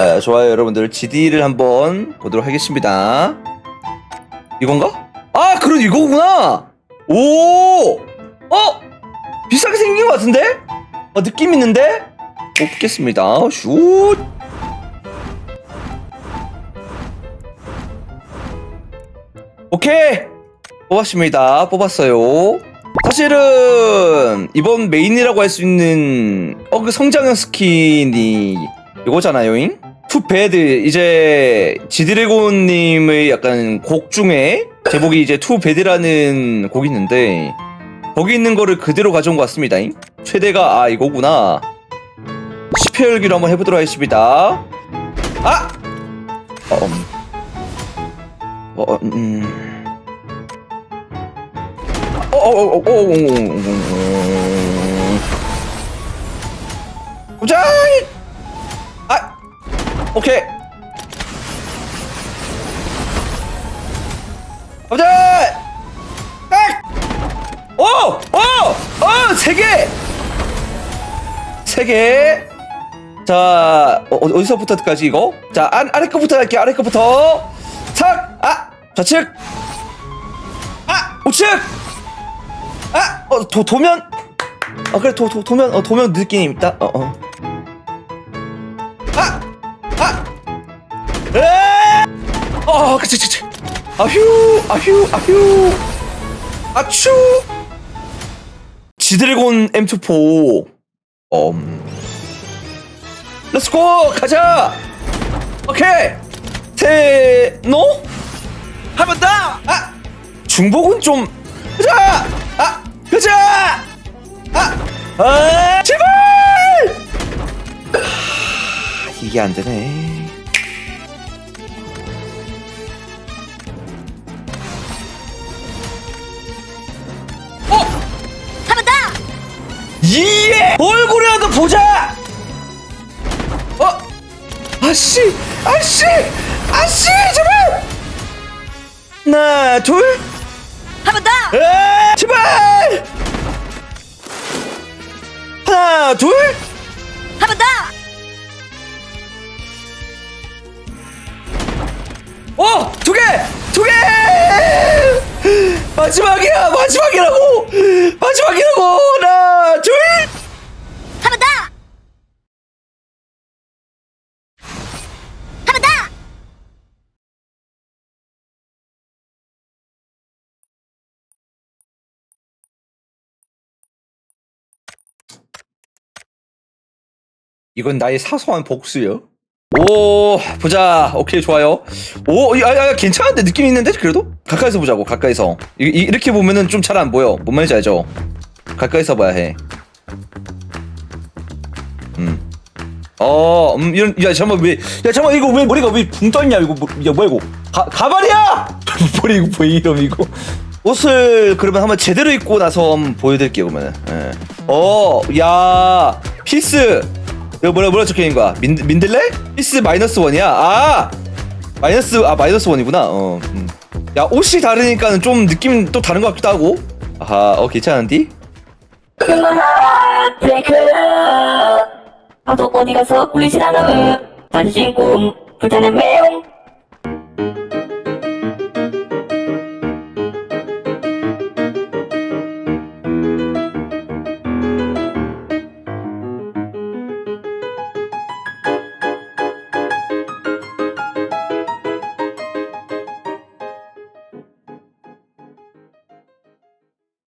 아, 좋아요 여러분들. GD를 한번 보도록 하겠습니다. 이건가? 아 그런 이거구나! 오! 어? 비싸게 생긴 것 같은데? 어, 느낌 있는데? 뽑겠습니다. 슛! 오케이! 뽑았습니다. 뽑았어요. 사실은 이번 메인이라고 할 수 있는 어그 성장형 스킨이 이거잖아요잉 투 배드 이제 지드래곤님의 약간 곡 중에 제목이 이제 투 배드라는 곡이 있는데 거기 있는 거를 그대로 가져온 것 같습니다 최대가 아 이거구나 10회 열기로 한번 해보도록 하겠습니다 아! 어, 음. 어, 음. 어, 어, 어, 어, 어, 어, 어, 어. 자, 아, 오케이. 가자. 딱. 오, 오, 어, 세 개. 세 개. 자, 어, 어- 어디서부터까지 이거? 자, 아, 아래 거부터 할게. 아래 거부터. 삭, 아, 좌측. 아, 우측. 아, 어, 도, 도면. 아, 그래, 도, 도, 도면, 어, 도면 느낌 있다. 어, 어. 그치. 아휴, 아휴, 아휴. 아추. 지드래곤 M24. 음. 렛츠고, 가자. 오케이. 세노? 한번 더. 아, 중복은 좀. 가자. 아, 가자. 아, 아, 제발. 아, 이게 안 되네. 예! 얼굴이라도 보자! 어? 아씨! 아씨! 아씨! 제발! 하나, 둘, 한 번 더! 에! 제발! 하나, 둘, 한 번 더! 어! 두 개! 두 개! 마지막이야! 마지막이라고! 이건 나의 사소한 복수요. 오 보자. 오케이 좋아요. 오야야 괜찮은데? 느낌 있는데? 그래도? 가까이서 보자고 가까이서. 이, 이- 이 렇게 보면은 좀 잘 안 보여. 뭔 말인지 알죠? 가까이서 봐야 해음어 음, 이런 야 잠깐 왜야 잠깐 이거 왜 머리가 왜 붕 떠있냐? 이거 뭐, 야 뭐야 이거? 가 가발이야! 머리 이거 왜 이럼 이거? 옷을 그러면 한번 제대로 입고 나서 한번 보여드릴게요 그러면은. 예. 어야 피스 이거 뭐라 뭐라 적혀 있는 거야? 민 민들레? 피스 마이너스 원이야. 아 마이너스 아 마이너스 원이구나. 어. 음. 야 옷이 다르니까는 좀 느낌 또 다른 것 같기도 하고. 아하 어 괜찮은디? 방송 어디 가서 꿀리진 않아 다시 꿈 불타는 매운